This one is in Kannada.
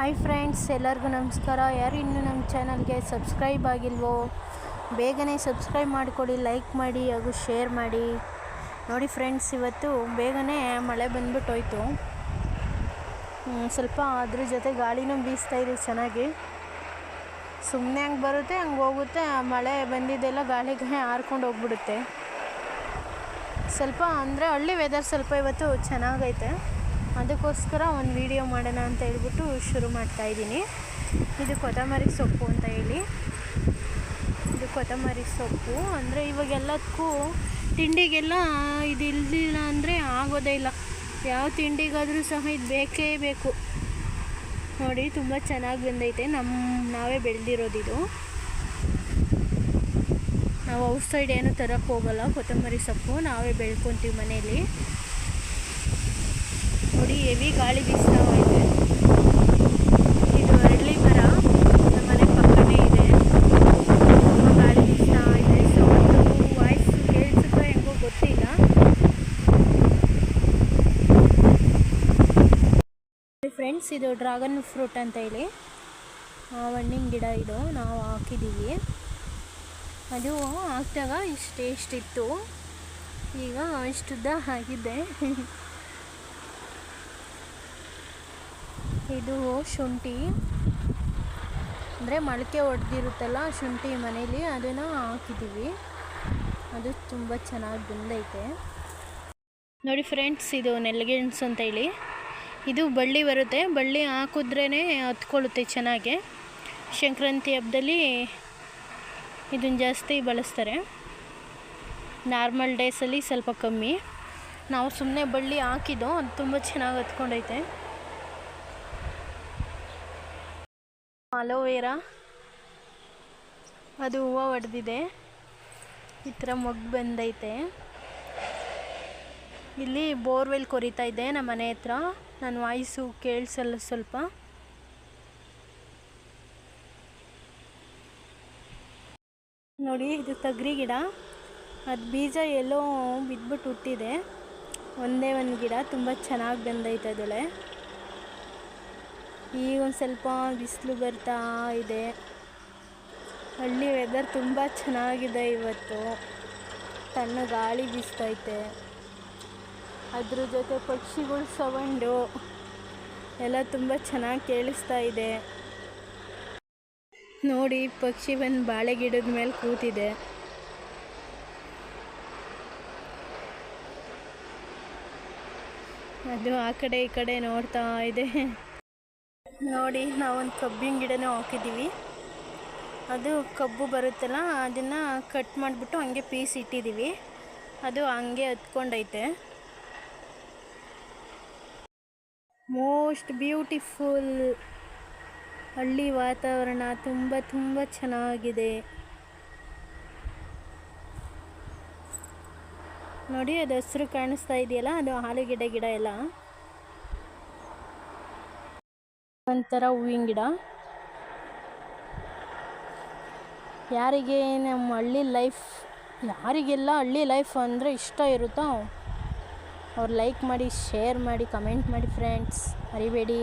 ಹಾಯ್ ಫ್ರೆಂಡ್ಸ್ ಎಲ್ಲರಿಗೂ ನಮಸ್ಕಾರ. ಯಾರು ಇನ್ನೂ ನಮ್ಮ ಚಾನಲ್ಗೆ ಸಬ್ಸ್ಕ್ರೈಬ್ ಆಗಿಲ್ವೋ, ಬೇಗನೆ ಸಬ್ಸ್ಕ್ರೈಬ್ ಮಾಡಿಕೊಡಿ ಲೈಕ್ ಮಾಡಿ ಹಾಗೂ ಶೇರ್ ಮಾಡಿ. ನೋಡಿ ಫ್ರೆಂಡ್ಸ್ ಇವತ್ತು ಬೇಗನೆ ಮಳೆ ಬಂದ್ಬಿಟ್ಟು ಹೋಯ್ತು ಸ್ವಲ್ಪ ಅದ್ರ ಜೊತೆ ಗಾಳಿನೂ ಬೀಸ್ತಾ ಇದೆ ಚೆನ್ನಾಗಿ. ಸುಮ್ಮನೆ ಹಂಗೆ ಬರುತ್ತೆ, ಹಂಗೆ ಹೋಗುತ್ತೆ. ಮಳೆ ಬಂದಿದ್ದೆಲ್ಲ ಗಾಳಿಗೆ ಹಾರ್ಕೊಂಡು ಹೋಗ್ಬಿಡುತ್ತೆ. ಸ್ವಲ್ಪ ಅಂದರೆ ಹಳ್ಳಿ ವೆದರ್ ಸ್ವಲ್ಪ ಇವತ್ತು ಚೆನ್ನಾಗೈತೆ. ಅದಕ್ಕೋಸ್ಕರ ಒಂದು ವಿಡಿಯೋ ಮಾಡೋಣ ಅಂತ ಹೇಳ್ಬಿಟ್ಟು ಶುರು ಮಾಡ್ತಾ ಇದ್ದೀನಿ. ಇದು ಕೊತ್ತಂಬರಿ ಸೊಪ್ಪು ಅಂತ ಹೇಳಿ. ಇದು ಕೊತ್ತಂಬರಿ ಸೊಪ್ಪು. ಅಂದರೆ ಇವಾಗ ಎಲ್ಲದಕ್ಕೂ ತಿಂಡಿಗೆಲ್ಲ ಇದು ಇಲ್ಲದಿಲ್ಲ ಅಂದರೆ ಆಗೋದೇ ಇಲ್ಲ. ಯಾವ ತಿಂಡಿಗಾದರೂ ಸಹ ಇದು ಬೇಕೇ ಬೇಕು. ನೋಡಿ, ತುಂಬ ಚೆನ್ನಾಗಿ ಬಂದೈತೆ. ನಮ್ಮ ನಾವೇ ಬೆಳೆದಿರೋದಿದು. ನಾವು ಔಟ್ಸೈಡ್ ಏನು ತರೋಕ್ಕೆ ಹೋಗಲ್ಲ. ಕೊತ್ತಂಬರಿ ಸೊಪ್ಪು. ನಾವೇ ಬೆಳ್ಕೊತೀವಿ ಮನೇಲಿ. ನೋಡಿ ಹೆವಿ ಗಾಳಿ ಬೀಸ್ತಾ ಇದೆ ಇದು ಅರಳಿ ಮರ. ನಮ್ಮ ಮನೆ ಪಕ್ಕನೇ ಇದೆ. ಗಾಳಿ ಬೀಸ್ತಾ ಇದೆ. ಸೊ ವಾಯ್ಸ್ ಕೇಳಿಸುತ್ತೋ ಹೆಂಗೋ ಗೊತ್ತಿಲ್ಲ. ಫ್ರೆಂಡ್ಸ್ ಇದು ಡ್ರಾಗನ್ ಫ್ರೂಟ್ ಅಂತ ಹೇಳಿ. ಹಣ್ಣಿನ ಗಿಡ ಇದು ನಾವು ಹಾಕಿದ್ದೀವಿ. ಅದು ಹಾಕಿದಾಗ ಇಷ್ಟು ಎಷ್ಟಿತ್ತು ಈಗ ಇಷ್ಟುದ್ದ ಆಗಿದೆ. ಇದು ಶುಂಠಿ. ಅಂದರೆ ಮೊಳಕೆ ಒಡೆದಿರುತ್ತಲ್ಲ ಶುಂಠಿ ಮನೇಲಿ, ಅದನ್ನು ಹಾಕಿದ್ದೀವಿ ಅದು ತುಂಬ ಚೆನ್ನಾಗಿ ಬಂದೈತೆ. ನೋಡಿ ಫ್ರೆಂಡ್ಸ್, ಇದು ನೆಲಗೆಣಸು ಅಂತ ಹೇಳಿ. ಇದು ಬಳ್ಳಿ ಬರುತ್ತೆ. ಬಳ್ಳಿ ಹಾಕಿದ್ರೇ ಹತ್ಕೊಳ್ಳುತ್ತೆ ಚೆನ್ನಾಗೆ. ಸಂಕ್ರಾಂತಿ ಹಬ್ಬದಲ್ಲಿ ಇದನ್ನು ಜಾಸ್ತಿ ಬಳಸ್ತಾರೆ. ನಾರ್ಮಲ್ ಡೇಸಲ್ಲಿ ಸ್ವಲ್ಪ ಕಮ್ಮಿ. ನಾವು ಸುಮ್ಮನೆ ಬಳ್ಳಿ ಹಾಕಿದ್ದು, ಅದು ತುಂಬ ಚೆನ್ನಾಗಿ ಹತ್ಕೊಂಡೈತೆ. ಅಲೋವೆರಾ? ಅದು ಹೂವು ಒಡೆದಿದೆ. ಈ ಥರ ಮೊಗ್ಗು ಬಂದೈತೆ. ಇಲ್ಲಿ ಬೋರ್ವೆಲ್ ಕೊರಿತಾ ಇದೆ ನಮ್ಮ ಮನೆ ಹತ್ರ. ನನ್ನ ವಾಯ್ಸು ಕೇಳಿಸಲ್ಲ ಸ್ವಲ್ಪ. ನೋಡಿ, ಇದು ತಗ್ರಿ ಗಿಡ. ಅದು ಬೀಜ ಎಲ್ಲೋ ಬಿದ್ದುಬಿಟ್ಟು ಹುಟ್ಟಿದೆ. ಒಂದೇ ಒಂದು ಗಿಡ. ತುಂಬ ಚೆನ್ನಾಗಿ ಬಂದೈತೆ ಅದಳೆ ಈಗ ಒಂದು ಸ್ವಲ್ಪ ಬಿಸಿಲು ಬರ್ತಾ ಇದೆ. ಹಳ್ಳಿ ವೆದರ್ ತುಂಬ ಚೆನ್ನಾಗಿದೆ ಇವತ್ತು. ತನ್ನ ಗಾಳಿ ಬೀಸ್ತೈತೆ. ಅದ್ರ ಜೊತೆ ಪಕ್ಷಿಗಳು ಸೌಂಡು ಎಲ್ಲ ತುಂಬ ಚೆನ್ನಾಗಿ ಕೇಳಿಸ್ತಾ ಇದೆ. ನೋಡಿ, ಪಕ್ಷಿ ಬಂದು ಬಾಳೆ ಗಿಡದ ಮೇಲೆ ಕೂತಿದೆ. ಅದು ಆ ಕಡೆ ಈ ಕಡೆ ನೋಡ್ತಾ ಇದೆ. ನೋಡಿ, ನಾವೊಂದು ಕಬ್ಬಿನ ಗಿಡನೂ ಹಾಕಿದ್ದೀವಿ. ಅದು ಕಬ್ಬು ಬರುತ್ತಲ್ಲ, ಅದನ್ನು ಕಟ್ ಮಾಡಿಬಿಟ್ಟು ಹಂಗೆ ಪೀಸ್ ಇಟ್ಟಿದ್ದೀವಿ. ಅದು ಹಂಗೆ ಹತ್ಕೊಂಡೈತೆ. ಮೋಸ್ಟ್ ಬ್ಯೂಟಿಫುಲ್ ಹಳ್ಳಿ ವಾತಾವರಣ, ತುಂಬ ತುಂಬ ಚೆನ್ನಾಗಿದೆ. ನೋಡಿ, ಅದು ಹಸಿರು ಕಾಣಿಸ್ತಾ ಇದೆಯಲ್ಲ, ಅದು ಆಲೂಗೆಡ್ಡೆ ಗಿಡ ಎಲ್ಲ. ಒಂಥರ ಹೂವಿನ ಗಿಡ. ಯಾರಿಗೆ ನಮ್ಮ ಹಳ್ಳಿ ಲೈಫ್ ಯಾರಿಗೆಲ್ಲ ಹಳ್ಳಿ ಲೈಫ್ ಅಂದರೆ ಇಷ್ಟ ಇರುತ್ತೋ, ಅವ್ರು ಲೈಕ್ ಮಾಡಿ ಶೇರ್ ಮಾಡಿ ಕಮೆಂಟ್ ಮಾಡಿ ಫ್ರೆಂಡ್ಸ್ ಮರಿಬೇಡಿ.